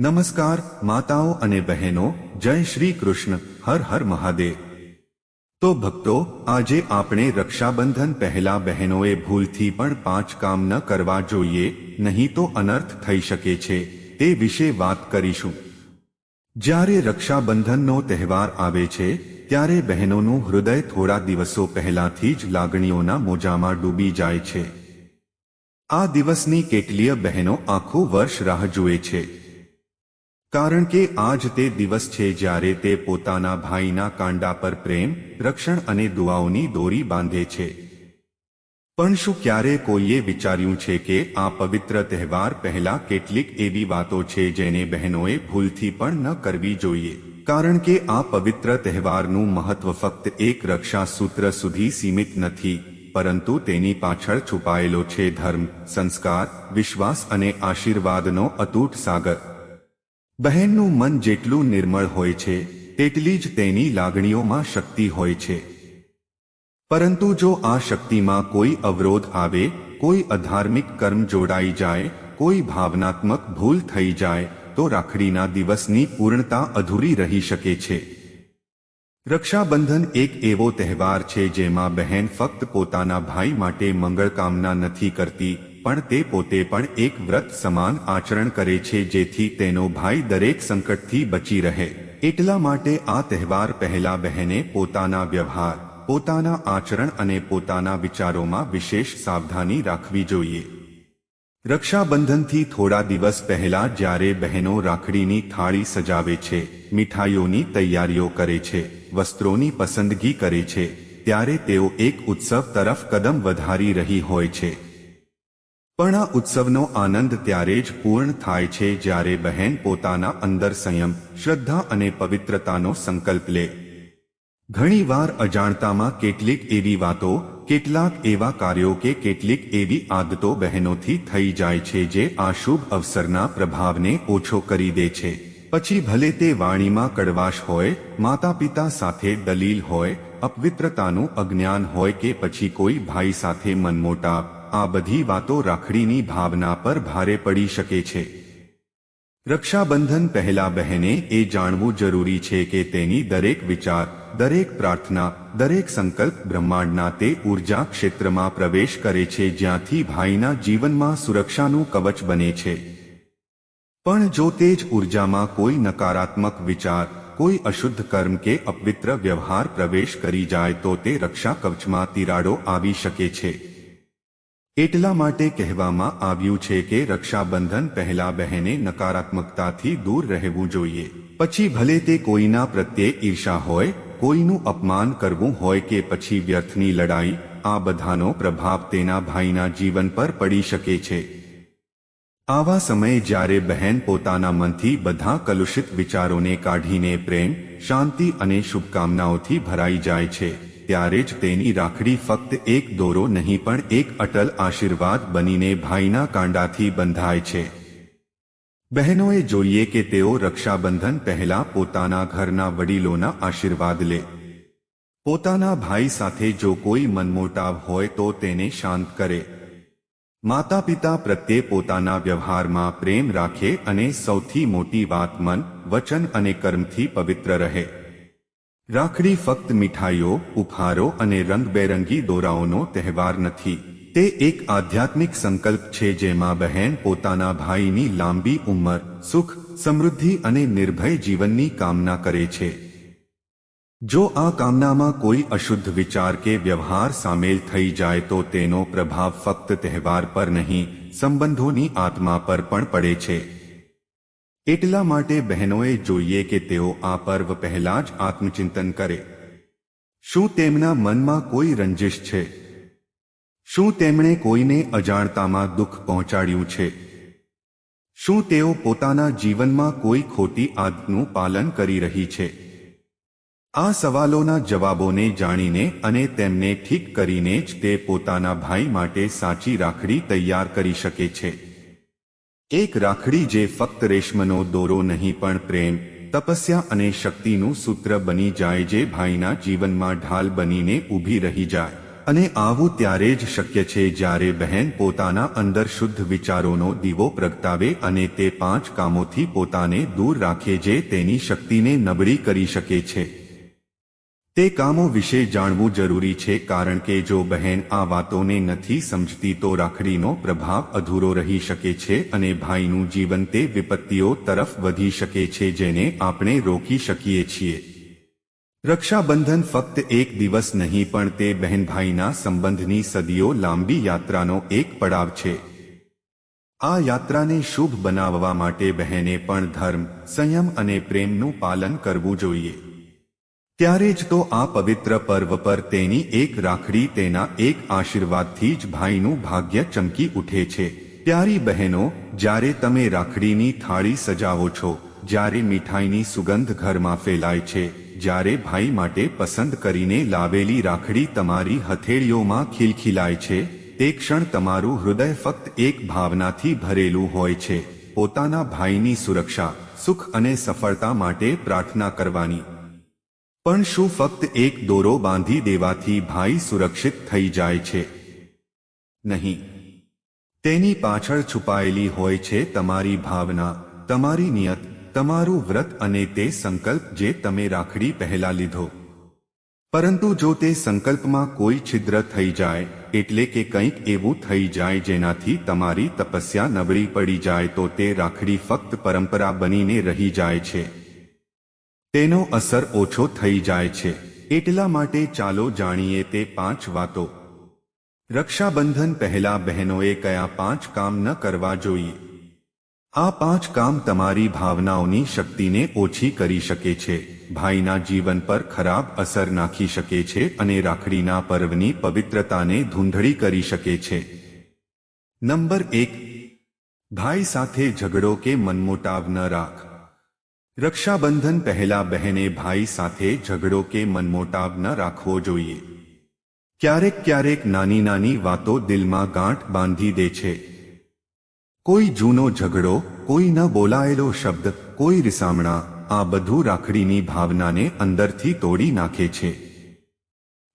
નમસ્કાર, માતાઓ અને બહેનો, જય શ્રી કૃષ્ણ, હર હર મહાદેવ. તો ભક્તો, આજે આપણે રક્ષાબંધન પહેલા બહેનોએ ભૂલથી પણ પાંચ કામ ન કરવા જોઈએ, નહીં તો અનર્થ થઈ શકે છે, તે વિશે વાત કરીશું. જ્યારે રક્ષાબંધનનો તહેવાર આવે છે, ત્યારે બહેનોનું હૃદય થોડા દિવસો પહેલાથી જ લાગણીઓના મોજામાં ડૂબી જાય છે. આ દિવસની કેટલીય બહેનો આખું વર્ષ રાહ જુએ છે. કારણ કે આજ તે દિવસ છે જ્યારે તે પોતાના ભાઈના કાંડા પર પ્રેમ, રક્ષણ અને દુઆઓની દોરી બાંધે છે. પણ શું ક્યારે કોઈએ વિચાર્યું છે કે આ પવિત્ર તહેવાર પહેલા કેટલીક એવી વાતો છે જેને બહેનોએ ભૂલથી પણ ન કરવી જોઈએ? કારણ કે આ પવિત્ર તહેવારનું મહત્વ ફક્ત એક રક્ષા સૂત્ર સુધી સીમિત નથી, પરંતુ તેની પાછળ છુપાયેલો છે ધર્મ, સંસ્કાર, વિશ્વાસ અને આશીર્વાદનો અતૂટ સાગર. બહેનનું મન જેટલું નિર્મળ હોય છે, તેટલી જ તેની લાગણીઓમાં શક્તિ હોય છે. પરંતુ જો આ શક્તિમાં કોઈ અવરોધ આવે, કોઈ અધાર્મિક કર્મ જોડાઈ જાય, કોઈ ભાવનાત્મક ભૂલ થઈ જાય, તો રાખડીના દિવસની પૂર્ણતા અધૂરી રહી શકે છે. રક્ષાબંધન એક એવો તહેવાર છે જેમાં બહેન ફક્ત પોતાના ભાઈ માટે મંગળ કામના નથી કરતી પણ તે પોતે પણ એક વ્રત સમાન આચરણ કરે છે જેથી તેનો ભાઈ દરેક સંકટથી બચી રહે. એટલા માટે આ તહેવાર પહેલા બહેને પોતાના વ્યવહાર, પોતાના આચરણ અને પોતાના વિચારોમાં વિશેષ સાવધાની રાખવી જોઈએ. રક્ષાબંધનથી થોડા દિવસ પહેલા જ્યારે બહેનો રાખડીની થાળી સજાવે છે, મીઠાઈઓની તૈયારીઓ કરે છે, વસ્ત્રોની પસંદગી કરે છે, ત્યારે તેઓ એક ઉત્સવ તરફ કદમ વધારી રહી હોય છે. પણ આ ઉત્સવનો આનંદ ત્યારે જ પૂર્ણ થાય છે જ્યારે બહેન પોતાના અંદર સંયમ, શ્રદ્ધા અને પવિત્રતાનો સંકલ્પ લે. ઘણીવાર અજાણતામાં કેટલીક એવી વાતો, કેટલાક એવા કાર્યો કે કેટલીક એવી આદતો બહેનોથી થઈ જાય છે જે આ શુભ અવસરના પ્રભાવને ઓછો કરી દે છે. પછી ભલે તે વાણીમાં કડવાશ હોય માતા પિતા સાથે દલીલ હોય, અપવિત્રતાનું અજ્ઞાન હોય કે પછી કોઈ ભાઈ સાથે મનમોટાપ આ બધી વાતો રાખડીની ભાવના પર ભારે પડી શકે છે. રક્ષાબંધન પહેલા બહેને એ જાણવું જરૂરી છે કે તેની દરેક વિચાર, દરેક પ્રાર્થના, દરેક સંકલ્પ બ્રહ્માંડના તે ઊર્જા ક્ષેત્રમાં પ્રવેશ કરે છે જ્યાંથી ભાઈના જીવનમાં સુરક્ષાનું કવચ બને છે. પણ જો તે જ ઉર્જામાં કોઈ નકારાત્મક વિચાર, કોઈ અશુદ્ધ કર્મ કે અપવિત્ર વ્યવહાર પ્રવેશ કરી જાય તો તે રક્ષા કવચમાં તિરાડો આવી શકે છે. એટલા માટે કહેવામાં આવ્યું છે કે રક્ષાબંધન પહેલા બહેને નકારાત્મકતાથી દૂર રહેવું જોઈએ. પછી ભલે તે કોઈના પ્રત્યે ઈર્ષા હોય, કોઈનું અપમાન કરવું હોય કે પછી વ્યર્થની લડાઈ, આ બધાનો પ્રભાવ તેના ભાઈના જીવન પર પડી શકે છે. આવા સમયે જ્યારે બહેન પોતાના મનથી બધા કલુષિત વિચારોને કાઢીને પ્રેમ, શાંતિ અને શુભકામનાઓથી ભરાઈ જાય છે. ત્યારે જ તેની રાખડી ફક્ત એક દોરો નહીં પણ એક અટલ આશીર્વાદ બનીને ભાઈના કાંડાથી બંધાય છે. બહેનોએ જોઈએ કે તેઓ રક્ષાબંધન પહેલા પોતાના ઘરના વડીલોના આશીર્વાદ લે. પોતાના ભાઈ સાથે જો કોઈ મનમોટાવ હોય તો તેને શાંત કરે. માતા પિતા પ્રત્યે પોતાના વ્યવહારમાં પ્રેમ રાખે અને સૌથી મોટી વાત મન, વચન અને કર્મથી પવિત્ર રહે. રાખડી ફક્ત મીઠાઈઓ, ઉપહારો અને રંગબેરંગી દોરાઓનો તહેવાર નથી. તે એક આધ્યાત્મિક સંકલ્પ છે જેમાં બહેન પોતાના ભાઈની લાંબી ઉંમર, સુખ, સમૃદ્ધિ અને નિર્ભય જીવનની કામના કરે છે. જો આ કામનામાં કોઈ અશુદ્ધ વિચાર કે વ્યવહાર સામેલ થઈ જાય તો તેનો પ્રભાવ ફક્ત તહેવાર પર નહીં, સંબંધોની આત્મા પર પણ પડે છે. એટલા માટે બહેનોએ જોઈએ કે તેઓ આ પર્વ પહેલા જ આત્મચિંતન કરે. શું તેમના મનમાં કોઈ રંજિશ છે? શું તેમણે કોઈને અજાણતામાં દુઃખ પહોંચાડ્યું છે? શું તેઓ પોતાના જીવનમાં કોઈ ખોટી આદતનું પાલન કરી રહી છે? આ સવાલોના જવાબોને જાણીને અને તેમને ઠીક કરીને જ તે પોતાના ભાઈ માટે સાચી રાખડી તૈયાર કરી શકે છે. એક રાખડી જે ફક્ત રેશમનો દોરો નહીં, પણ પ્રેમ, તપસ્યા અને શક્તિનું સૂત્ર બની જાય જે ભાઈના જીવનમાં ઢાલ બનીને ઊભી રહી જાય. અને આવું ત્યારે જ શક્ય છે જ્યારે બહેન પોતાના અંદર શુદ્ધ વિચારોનો દીવો પ્રગટાવે અને તે પાંચ કામોથી પોતાને દૂર રાખે જે તેની શક્તિને નબળી કરી શકે છે. તે કામો વિશે જાણવું જરૂરી છે કારણ કે જો બહેન આ વાતોને નથી સમજતી તો રાખડીનો પ્રભાવ અધૂરો રહી શકે છે અને ભાઈનું જીવન તે વિપત્તિઓ તરફ વધી શકે છે જેને આપણે રોકી શકીએ છીએ. રક્ષાબંધન ફક્ત એક દિવસ નહીં પણ તે બહેન ભાઈના સંબંધની સદીઓ લાંબી યાત્રાનો એક પડાવ છે. આ યાત્રાને શુભ બનાવવા માટે બહેને પણ ધર્મ, સંયમ અને પ્રેમનું પાલન કરવું જોઈએ. ત્યારે જ તો આ પવિત્ર પર્વ પર તેની એક રાખડી તેના એક આશીર્વાદથી જ ભાઈનું ભાગ્ય ચમકી ઉઠે છે. પ્યારી બહેનો, જ્યારે તમે રાખડીની થાળી સજાવો છો, જ્યારે મીઠાઈની સુગંધ ઘરમાં ફેલાય છે, જ્યારે ભાઈ માટે પસંદ કરીને લાવેલી રાખડી તમારી હથેળીઓમાં ખીલખીલાય છે, તે ક્ષણ તમારું હૃદય ફક્ત એક ભાવનાથી ભરેલું હોય છે. પોતાના ભાઈની સુરક્ષા, સુખ અને સફળતા માટે પ્રાર્થના કરવાની. પણ શું ફક્ત એક દોરો બાંધી દેવાથી ભાઈ સુરક્ષિત થઈ જાય છે? નહીં. તેની પાછળ છુપાયેલી હોય છે તમારી ભાવના, તમારી નિયત, તમારું વ્રત અને તે સંકલ્પ જે તમે રાખડી પહેલા લીધો. પરંતુ જો તે સંકલ્પમાં કોઈ છિદ્ર થઈ જાય, એટલે કે કંઈક એવું થઈ જાય જેનાથી તમારી તપસ્યા નબળી પડી જાય તો તે રાખડી ફક્ત પરંપરા બનીને રહી જાય છે. તેનો અસર ઓછો થઈ જાય છે. એટલા માટે ચાલો જાણીએ તે પાંચ વાતો. રક્ષાબંધન પહેલા બહેનોએ કયા પાંચ કામ ન કરવા જોઈએ? આ પાંચ કામ તમારી ભાવનાઓની શક્તિને ઓછી કરી શકે છે. ભાઈના જીવન પર ખરાબ અસર નાખી શકે છે અને રાખડીના પર્વની પવિત્રતાને ધૂંધળી કરી શકે છે. નંબર એક. ભાઈ સાથે ઝઘડો કે મનમોટાવ ન રાખ. રક્ષાબંધન પહેલા બહેને ભાઈ સાથે ઝઘડો કે મનમોટાવ ન રાખવો જોઈએ. ક્યારેક ક્યારેક નાની નાની વાતો દિલમાં ગાંઠ બાંધી દે છે. કોઈ જૂનો ઝઘડો, કોઈ ન બોલાયેલો શબ્દ, કોઈ રિસામણા, આ બધું રાખડીની ભાવનાને અંદરથી તોડી નાખે છે.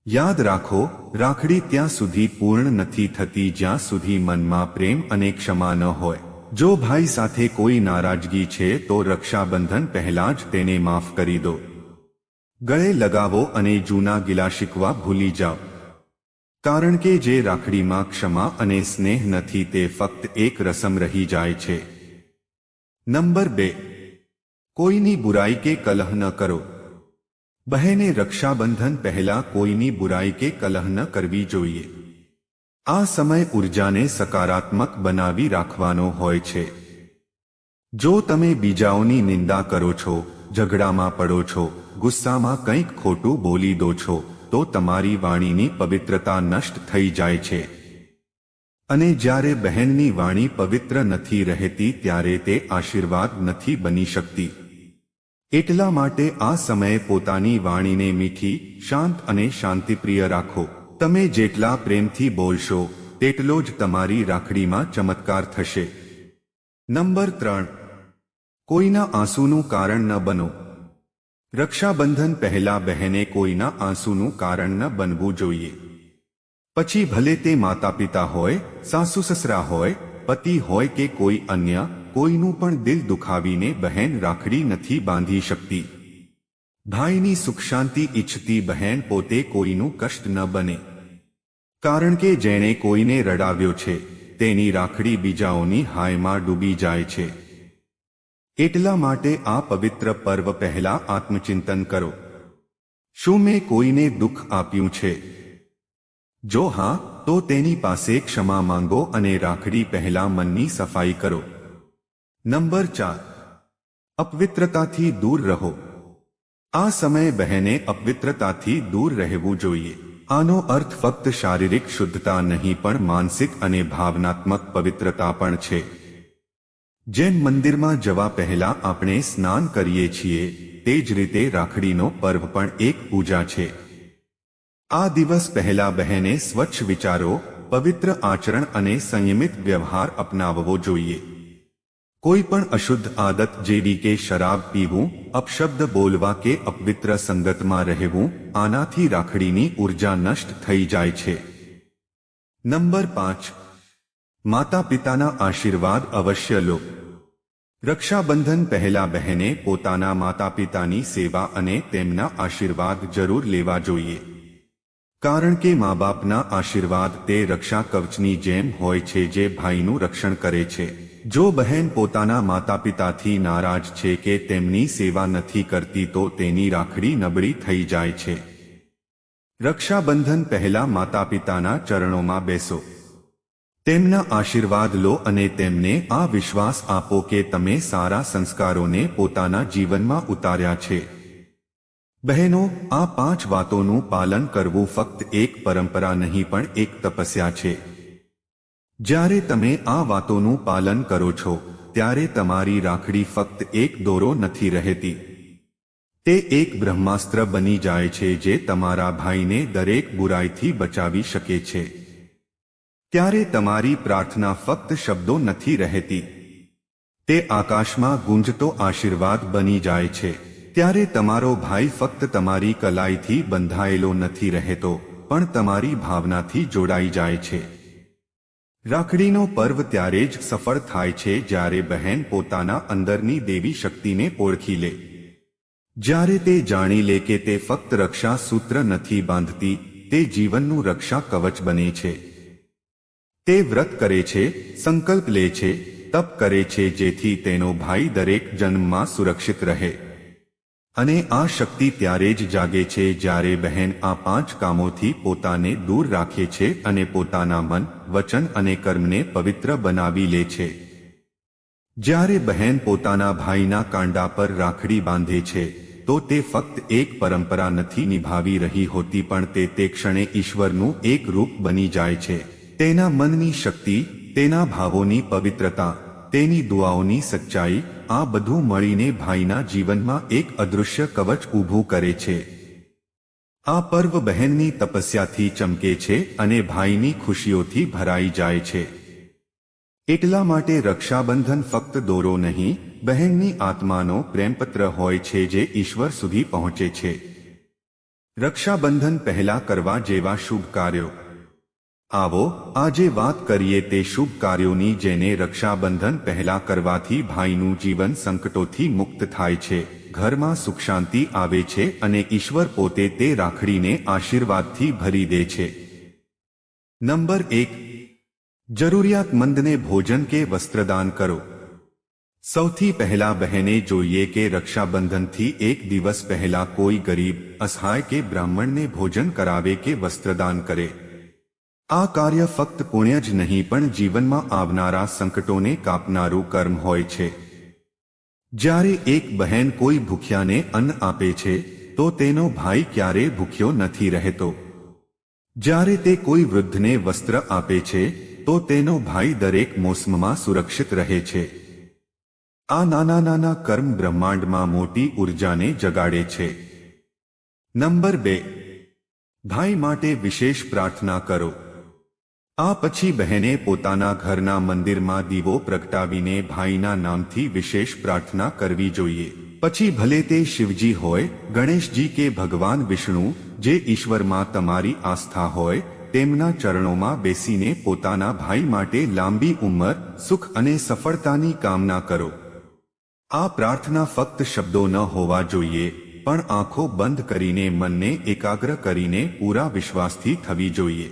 યાદ રાખો, રાખડી ત્યાં સુધી પૂર્ણ નથી થતી જ્યાં સુધી મનમાં પ્રેમ અને ક્ષમા ન હોય. જો ભાઈ સાથે કોઈ નારાજગી છે, તો રક્ષાબંધન પહેલા જ તેને માફ કરી દો. ગળે લગાવો અને જૂના ગિલા શીખવા ભૂલી જાઓ. કારણ કે જે રાખડીમાં ક્ષમા અને સ્નેહ નથી, તે ફક્ત એક રસમ રહી જાય છે. નંબર બે. કોઈની બુરાઈ કે કલહ ન કરો. બહેને રક્ષાબંધન પહેલા કોઈની બુરાઈ કે કલહ ન કરવી જોઈએ. આ સમય ઉર્જાને સકારાત્મક બનાવી રાખવાનો હોય છે. જો તમે બીજાઓની નિંદા કરો છો, ઝઘડામાં પડો છો, ગુસ્સામાં કંઈક ખોટું બોલી દો છો, તો તમારી વાણીની પવિત્રતા નષ્ટ થઈ જાય છે. અને જ્યારે બહેનની વાણી પવિત્ર નથી રહેતી, ત્યારે તે આશીર્વાદ નથી બની શકતી. એટલા માટે આ સમયે પોતાની વાણીને મીઠી, શાંત અને શાંતિપ્રિય રાખો. તમે જેટલા પ્રેમથી બોલશો, તેટલો જ તમારી રાખડીમાં ચમત્કાર થશે. નંબર ત્રણ. કોઈના આંસુનું કારણ ન બનો. રક્ષાબંધન પહેલા બહેને કોઈના આંસુનું કારણ ન બનવું જોઈએ. પછી ભલે તે માતા પિતા હોય, સાસુ સસરા હોય, પતિ હોય કે કોઈ અન્ય, કોઈનું પણ દિલ દુખાવીને બહેન રાખડી નથી બાંધી શકતી. ભાઈની સુખ શાંતિ ઈચ્છતી બહેન પોતે કોઈનું કષ્ટ ન બને. કારણ કે જેણે કોઈને રડાવ્યો છે, તેની રાખડી બીજાઓની હાયમાં ડૂબી જાય છે. એટલા માટે આ પવિત્ર પર્વ પહેલા આત્મચિંતન કરો. શું મેં કોઈને દુઃખ આપ્યું છે? જો હા, તો તેની પાસે ક્ષમા માંગો અને રાખડી પહેલા મનની સફાઈ કરો. નંબર ચાર. અપવિત્રતાથી દૂર રહો. આ સમય બહેને અપવિત્રતાથી દૂર રહેવું જોઈએ. આનો અર્થ ફક્ત શારીરિક શુદ્ધતા નહીં, પણ માનસિક અને ભાવનાત્મક પવિત્રતા પણ છે. જેમ મંદિરમાં જવા પહેલા આપણે સ્નાન કરીએ છીએ, તે જ રીતે રાખડીનો પર્વ પણ એક પૂજા છે. આ દિવસ પહેલા બહેને સ્વચ્છ વિચારો, પવિત્ર આચરણ અને સંયમિત વ્યવહાર અપનાવવો જોઈએ. કોઈ પણ અશુદ્ધ આદત જેવી કે શરાબ પીવું, અપશબ્દ બોલવા કે અપવિત્ર સંગતમાં રહેવું, આનાથી રાખડીની ઊર્જા નષ્ટ થઈ જાય છે. નંબર પાંચ. માતા પિતાના આશીર્વાદ અવશ્ય લો. રક્ષાબંધન પહેલા બહેને પોતાના માતા પિતાની સેવા અને તેમના આશીર્વાદ જરૂર લેવા જોઈએ. કારણ કે મા બાપના આશીર્વાદ તે રક્ષા કવચની જેમ હોય છે જે ભાઈનું રક્ષણ કરે છે. જો બહેન પોતાના માતા પિતાથી નારાજ છે કે તેમની સેવા નથી કરતી તો તેની રાખડી નબળી થઈ જાય છે. રક્ષાબંધન પહેલા માતા પિતાના ચરણોમાં બેસો. તેમના આશીર્વાદ લો અને તેમને આ વિશ્વાસ આપો કે તમે સારા સંસ્કારોને પોતાના જીવનમાં ઉતાર્યા છે. બહેનો, આ પાંચ વાતોનું પાલન કરવું ફક્ત એક પરંપરા નહીં પણ એક તપસ્યા છે. જ્યારે તમે આ વાતોનું પાલન કરો છો, ત્યારે તમારી રાખડી ફક્ત એક દોરો નથી રહેતી. તે એક બ્રહ્માસ્ત્ર બની જાય છે જે તમારા ભાઈને દરેક બુરાઈથી બચાવી શકે છે. ત્યારે તમારી પ્રાર્થના ફક્ત શબ્દો નથી રહેતી. તે આકાશમાં ગુંજતો આશીર્વાદ બની જાય છે. ત્યારે તમારો ભાઈ ફક્ત તમારી કલાઈથી બંધાયેલો નથી રહેતો, પણ તમારી ભાવનાથી જોડાઈ જાય છે. રાખડીનો પર્વ ત્યારે જ સફળ થાય છે જ્યારે બહેન પોતાના અંદરની દેવી શક્તિને ઓળખી લે. જ્યારે તે જાણી લે કે તે ફક્ત રક્ષા સૂત્ર નથી બાંધતી, તે જીવનનું રક્ષા કવચ બને છે. તે વ્રત કરે છે, સંકલ્પ લે છે, તપ કરે છે જેથી તેનો ભાઈ દરેક જન્મમાં સુરક્ષિત રહે. અને આ શક્તિ ત્યારે જ જાગે છે જ્યારે બહેન આ પાંચ કામોથી પોતાને દૂર રાખે છે અને પોતાના મન, વચન અને કર્મને પવિત્ર બનાવી લે છે. જ્યારે બહેન પોતાના ભાઈના કાંડા પર રાખડી બાંધે છે, તો તે ફક્ત એક પરંપરા નથી નિભાવી રહી હોતી પણ તે તે ક્ષણે ઈશ્વરનું એક રૂપ બની જાય છે. તેના મનની શક્તિ, તેના ભાવોની પવિત્રતા તેની દુઆઓની સચ્ચાઈ આ બધું મળીને ભાઈના જીવનમાં એક અદૃશ્ય કવચ ઊભું કરે છે. આ પર્વ બહેનની તપસ્યાથી ચમકે છે અને ભાઈની ખુશીઓથી ભરાઈ જાય છે. એટલા માટે રક્ષાબંધન ફક્ત દોરો નહીં, બહેનની આત્માનો પ્રેમપત્ર હોય છે જે ઈશ્વર સુધી પહોંચે છે. રક્ષાબંધન પહેલા કરવા જેવા શુભ કાર્યો. આવો, આજે વાત કરીએ તે શુભ કાર્યોની જેને રક્ષાબંધન પહેલા કરવાથી ભાઈનું જીવન સંકટોથી મુક્ત થાય છે. ઘરમાં સુખ શાંતિ આવે છે અને ઈશ્વર પોતે તે રાખડીને આશીર્વાદથી ભરી દે છે. નંબર એક. જરૂરિયાતમંદને ભોજન કે વસ્ત્રદાન કરો. સૌથી પહેલા બહેને જોઈએ કે રક્ષાબંધનથી એક દિવસ પહેલા કોઈ ગરીબ, અસહાય કે બ્રાહ્મણને ભોજન કરાવે કે વસ્ત્રદાન કરે. આ કાર્ય ફક્ત પુણ્ય જ નહીં, પણ જીવનમાં આવનારા સંકટોને કાપનારું કર્મ હોય છે. જ્યારે એક બહેન કોઈ ભૂખ્યાને અન્ન આપે છે, તો તેનો ભાઈ ક્યારે ભૂખ્યો નથી રહેતો. જ્યારે તે કોઈ વૃદ્ધને વસ્ત્ર આપે છે, તો તેનો ભાઈ દરેક મોસમમાં સુરક્ષિત રહે છે. આ નાના નાના કર્મ બ્રહ્માંડમાં મોટી ઉર્જાને જગાડે છે. નંબર બે. ભાઈ માટે વિશેષ પ્રાર્થના કરો. આ પછી બહેને પોતાના ઘરના મંદિરમાં દીવો પ્રગટાવીને ભાઈના નામથી વિશેષ પ્રાર્થના કરવી જોઈએ. પછી ભલે તે શિવજી હોય, ગણેશજી કે ભગવાન વિષ્ણુ, જે ઈશ્વરમાં તમારી આસ્થા હોય, તેમના ચરણોમાં બેસીને પોતાના ભાઈ માટે લાંબી ઉંમર, સુખ અને સફળતાની કામના કરો. આ પ્રાર્થના ફક્ત શબ્દો ન હોવા જોઈએ, પણ આંખો બંધ કરીને મનને એકાગ્ર કરીને પૂરા વિશ્વાસથી થવી જોઈએ.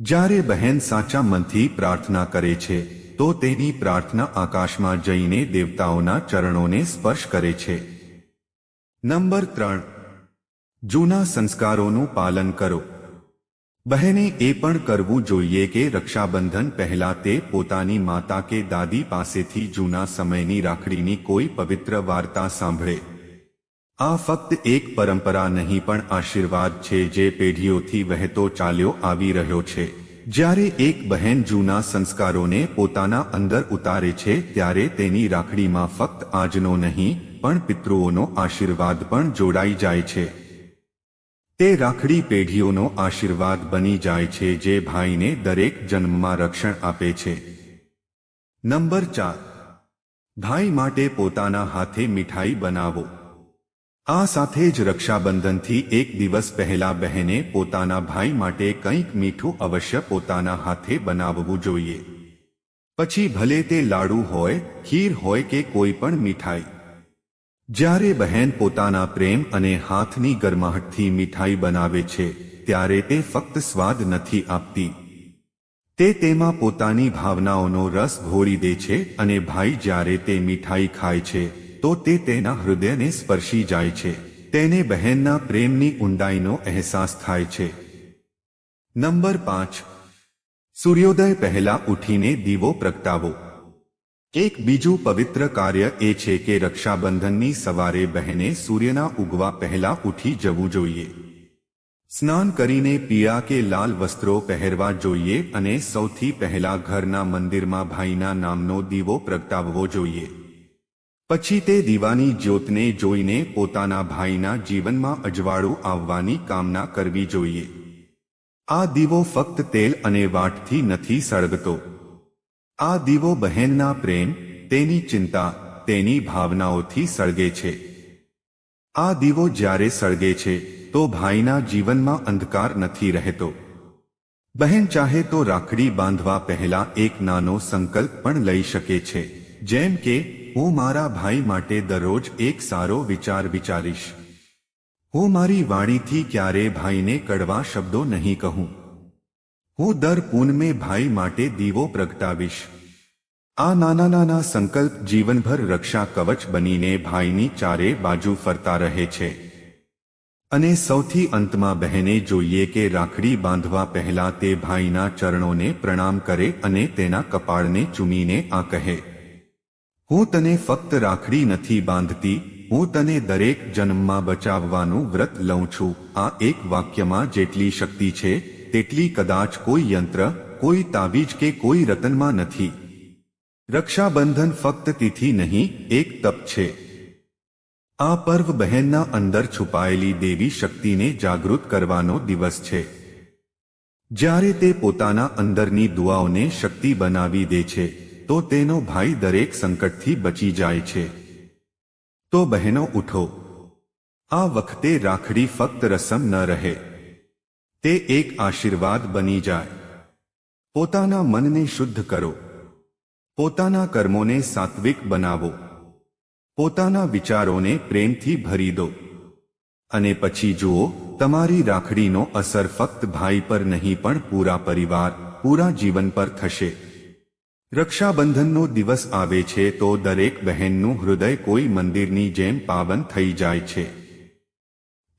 જ્યારે બહેન સાચા મનથી પ્રાર્થના કરે છે, તો તેની પ્રાર્થના આકાશમાં જઈને દેવતાઓના ચરણોને સ્પર્શ કરે છે. નંબર ત્રણ. જૂના સંસ્કારોનું પાલન કરો. બહેને એ પણ કરવું જોઈએ કે રક્ષાબંધન પહેલા તે પોતાની માતા કે દાદી પાસેથી જૂના સમયની રાખડીની કોઈ પવિત્ર વાર્તા સાંભળે. આ ફક્ત એક પરંપરા નહીં, પણ આશીર્વાદ છે જે પેઢીઓથી વહેતો ચાલ્યો આવી રહ્યો છે. જ્યારે એક બહેન જૂના સંસ્કારોને પોતાના અંદર ઉતારે છે, ત્યારે તેની રાખડીમાં ફક્ત આજનો નહીં, પણ પિતૃઓનો આશીર્વાદ પણ જોડાઈ જાય છે. તે રાખડી પેઢીઓનો આશીર્વાદ બની જાય છે જે ભાઈને દરેક જન્મમાં રક્ષણ આપે છે. નંબર ચાર. ભાઈ માટે પોતાના હાથે મીઠાઈ બનાવો. આ સાથે જ રક્ષાબંધનથી એક દિવસ પહેલા બહેને પોતાના ભાઈ માટે કંઈક મીઠું અવશ્ય પોતાના હાથે બનાવવું જોઈએ. પછી ભલે તે લાડુ હોય, ખીર હોય કે કોઈ પણ મીઠાઈ. જ્યારે બહેન પોતાના પ્રેમ અને હાથની ગરમાહટથી મીઠાઈ બનાવે છે, ત્યારે તે ફક્ત સ્વાદ નથી આપતી. તે તેમાં પોતાની ભાવનાઓનો રસ ઘોળી દે છે અને ભાઈ જ્યારે તે મીઠાઈ ખાય છે તો તે તેના હૃદયને સ્પર્શી જાય છે. તેને બહેનના પ્રેમની ઊંડાઈનો અહેસાસ થાય છે. નંબર પાંચ. સૂર્યોદય પહેલા ઉઠીને દીવો પ્રગટાવો. એક બીજું પવિત્ર કાર્ય એ છે કે રક્ષાબંધનની સવારે બહેને સૂર્યના ઉગવા પહેલા ઉઠી જવું જોઈએ. સ્નાન કરીને પીળા કે લાલ વસ્ત્રો પહેરવા જોઈએ અને સૌથી પહેલા ઘરના મંદિરમાં ભાઈના નામનો દીવો પ્રગટાવવો જોઈએ. પછી તે દીવાની જ્યોતને જોઈને પોતાના ભાઈના જીવનમાં અજવાળું આવવાની કામના કરવી જોઈએ. આ દીવો ફક્ત તેલ અને વાટથી નથી સળગતો. આ દીવો બહેનના પ્રેમ, તેની ચિંતા, તેની ભાવનાઓથી સળગે છે. આ દીવો જ્યારે સળગે છે, તો ભાઈના જીવનમાં અંધકાર નથી રહેતો. બહેન ચાહે તો રાખડી બાંધવા પહેલા એક નાનો સંકલ્પ પણ લઈ શકે છે, જેમ કે હું મારા ભાઈ માટે દરરોજ એક સારો વિચાર વિચારીશ. હું મારી વાણીથી ક્યારે ભાઈને કડવા શબ્દો નહીં કહું. હું દર પૂનમે ભાઈ માટે દીવો પ્રગટાવીશ. આ નાના નાના સંકલ્પ જીવનભર રક્ષા કવચ બનીને ભાઈની ચારે બાજુ ફરતા રહે છે. અને સૌથી અંતમાં બહેને જોઈએ કે રાખડી બાંધવા પહેલા તે ભાઈના ચરણોને પ્રણામ કરે અને તેના કપાળને ચૂમીને આ કહે. હું તને ફક્ત રાખડી નથી બાંધતી, હું તને દરેક જન્મમાં બચાવવાનું વ્રત લઉં છું. આ એક વાક્યમાં જેટલી શક્તિ છે, તેટલી કદાચ કોઈ યંત્ર, કોઈ તાબીજ કે કોઈ રતનમાં નથી. રક્ષાબંધન ફક્ત તિથિ નહીં, એક તપ છે. આ પર્વ બહેનના અંદર છુપાયેલી દેવી શક્તિને જાગૃત કરવાનો દિવસ છે. જ્યારે તે પોતાના અંદરની દુઆઓને શક્તિ બનાવી દે છે તો તેનો ભાઈ દરેક સંકટથી બચી જાય છે. તો બહેનો ઉઠો. આ વખતે રાખડી ફક્ત રસમ ન રહે. તે એક આશીર્વાદ બની જાય. પોતાના મનને શુદ્ધ કરો. પોતાના કર્મોને સાત્વિક બનાવો. પોતાના વિચારોને પ્રેમથી ભરી દો. અને પછી જુઓ, તમારી રાખડીનો અસર ફક્ત ભાઈ પર નહીં પણ પૂરા પરિવાર, પૂરા જીવન પર થશે. રક્ષાબંધનનો દિવસ આવે છે તો દરેક બહેનનું હૃદય કોઈ મંદિરની જેમ પાવન થઈ જાય છે.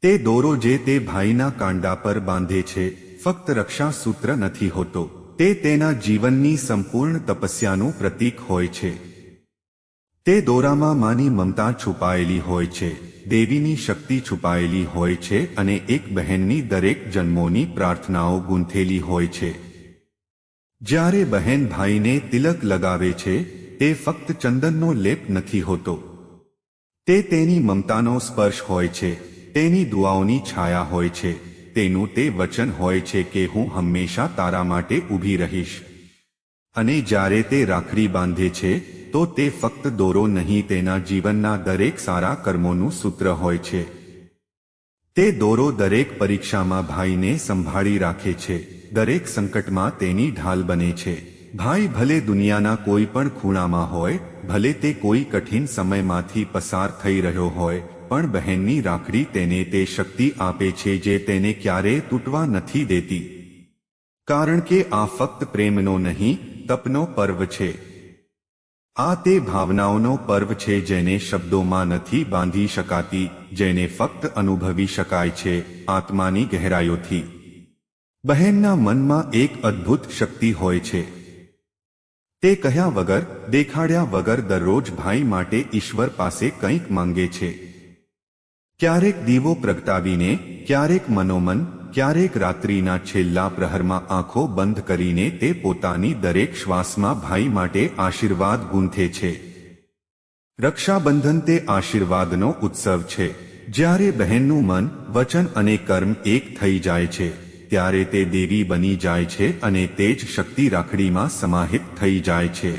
તે દોરો જે તે ભાઈના કાંડા પર બાંધે છે, ફક્ત રક્ષા સૂત્ર નથી હોતો. તે તેના જીવનની સંપૂર્ણ તપસ્યાનું પ્રતીક હોય છે. તે દોરામાં માની મમતા છુપાયેલી હોય છે, દેવીની શક્તિ છુપાયેલી હોય છે અને એક બહેનની દરેક જન્મોની પ્રાર્થનાઓ ગૂંથેલી હોય છે. જ્યારે બહેન ભાઈને તિલક લગાવે છે, તે ફક્ત ચંદનનો લેપ નથી હોતો. તે તેની મમતાનો સ્પર્શ હોય છે, તેની દુઆઓની છાયા હોય છે, તેનું તે વચન હોય છે કે હું હંમેશા તારા માટે ઊભી રહીશ. અને જ્યારે તે રાખડી બાંધે છે, તો તે ફક્ત દોરો નહીં, તેના જીવનના દરેક સારા કર્મોનું સૂત્ર હોય છે. તે દોરો દરેક પરીક્ષામાં ભાઈને સંભાળી રાખે છે. દરેક સંકટમાં તેની ઢાલ બને છે. ભાઈ ભલે દુનિયાના કોઈ પણ ખૂણામાં હોય, ભલે તે કોઈ કઠિન સમયમાંથી પસાર થઈ રહ્યો હોય, પણ બહેનની રાખડી તેને તે શક્તિ આપે છે જે તેને ક્યારેય તૂટવા નથી દેતી. કારણ કે આ ફક્ત પ્રેમનો નહીં, તપનો પર્વ છે. આ તે ભાવનાઓનો પર્વ છે જેને શબ્દોમાં નથી બાંધી શકાતી, જેને ફક્ત અનુભવી શકાય છે, આત્માની ગહેરાઈઓથી. બહેનના મનમાં એક અદ્ભુત શક્તિ હોય છે. તે કહ્યા વગર, દેખાડ્યા વગર દરરોજ ભાઈ માટે ઈશ્વર પાસે કંઈક માંગે છે. ક્યારેક દીવો પ્રગટાવીને, ક્યારેક મનોમન, ક્યારેક રાત્રિના છેલ્લા પ્રહરમાં આંખો બંધ કરીને તે પોતાની દરેક શ્વાસમાં ભાઈ માટે આશીર્વાદ ગૂંથે છે. રક્ષાબંધન તે આશીર્વાદનો ઉત્સવ છે. જ્યારે બહેનનું મન, વચન અને કર્મ એક થઈ જાય છે. ત્યારે તે દેવી બની જાય છે અને તે જ શક્તિ રાખડીમાં સમાહિત થઈ જાય છે.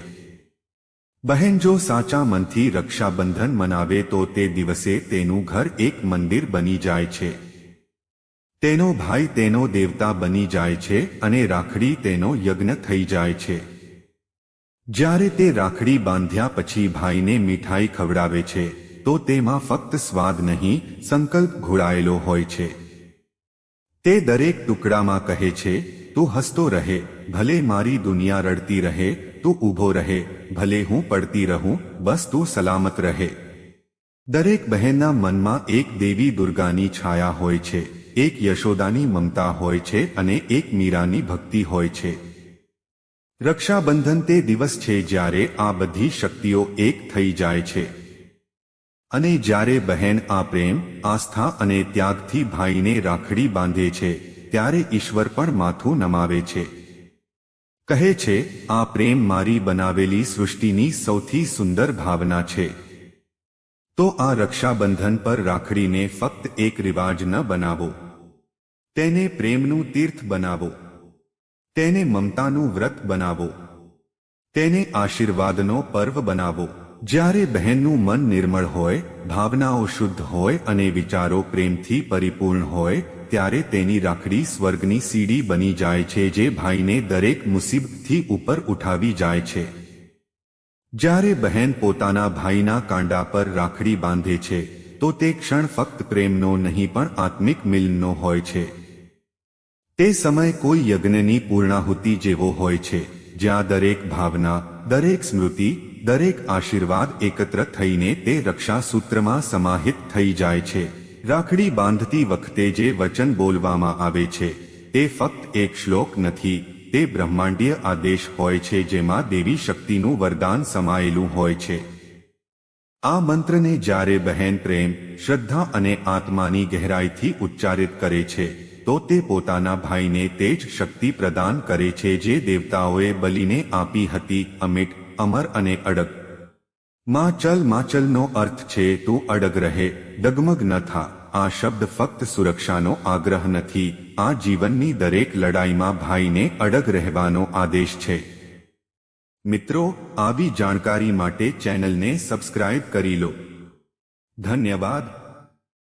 બહેન, જો સાચા મનથી રક્ષાબંધન મનાવે તો તે દિવસે તેનું ઘર એક મંદિર બની જાય છે. તેનો ભાઈ તેનો દેવતા બની જાય છે અને રાખડી તેનો યજ્ઞ થઈ જાય છે. જ્યારે તે રાખડી બાંધ્યા પછી ભાઈને મીઠાઈ ખવડાવે છે, તો તેમાં ફક્ત સ્વાદ નહીં, સંકલ્પ ઘોળાયેલો હોય છે. તે દરેક ટુકડામાં કહે છે, તું હસતો રહે, ભલે મારી દુનિયા રડતી રહે, તું ઊભો રહે, ભલે હું પડતી રહું, બસ તું સલામત રહે. દરેક બહેનના મનમાં એક દેવી દુર્ગાની છાયા હોય છે, એક યશોદાની મમતા હોય છે અને એક મીરાની ભક્તિ હોય છે. રક્ષાબંધન તે દિવસ છે જ્યારે આ બધી શક્તિઓ એક થઈ જાય છે. અને જ્યારે બહેન આ પ્રેમ, આસ્થા અને ત્યાગથી ભાઈને રાખડી બાંધે છે, ત્યારે ઈશ્વર પણ માથું નમાવે છે. કહે છે, આ પ્રેમ મારી બનાવેલી સૃષ્ટિની સૌથી સુંદર ભાવના છે. તો આ રક્ષાબંધન પર રાખડીને ફક્ત એક રિવાજ ન બનાવો. તેને પ્રેમનું તીર્થ બનાવો. તેને મમતાનું વ્રત બનાવો. તેને આશીર્વાદનો પર્વ બનાવો. જ્યારે બહેનનું મન નિર્મળ હોય, ભાવનાઓ શુદ્ધ હોય અને વિચારો પ્રેમથી પરિપૂર્ણ હોય, ત્યારે તેની રાખડી સ્વર્ગની સીડી બની જાય છે જે ભાઈને દરેક મુસીબતથી ઉપર ઉઠાવી જાય છે. જ્યારે બહેન પોતાના ભાઈના કાંડા પર રાખડી બાંધે છે, તો તે ક્ષણ ફક્ત પ્રેમનો નહીં પણ આત્મિક મિલનનો હોય છે. તે સમય કોઈ યજ્ઞની પૂર્ણાહુતિ જેવો હોય છે, જ્યાં દરેક ભાવના, દરેક સ્મૃતિ દરેક આશીર્વાદ એકત્ર થઈને તે રક્ષાસૂત્રમાં સમાહિત થઈ જાય છે. રાખડી બાંધતી વખતે જે વચન બોલવામાં આવે છે, તે ફક્ત એક શ્લોક નથી, તે બ્રહ્માંડીય આદેશ હોય છે જેમાં દેવી શક્તિનું વરદાન સમાયેલું હોય છે. આ મંત્રને જ્યારે બહેન પ્રેમ, શ્રદ્ધા અને આત્માની ગહેરાઈથી ઉચ્ચારિત કરે છે, તો તે પોતાના ભાઈને તે જ શક્તિ પ્રદાન કરે છે જે દેવતાઓએ બલીને આપી હતી, અમિટ અમર અને અડગ. માં ચલ માચલનો અર્થ છે, તું અડગ રહે, ડગમગ ન થા. આ શબ્દ ફક્ત સુરક્ષાનો આગ્રહ નથી, આ જીવનની દરેક લડાઈમાં ભાઈને અડગ રહેવાનો આદેશ છે. મિત્રો, આવી જાણકારી માટે ચેનલને સબસ્ક્રાઇબ કરી લો. ધન્યવાદ.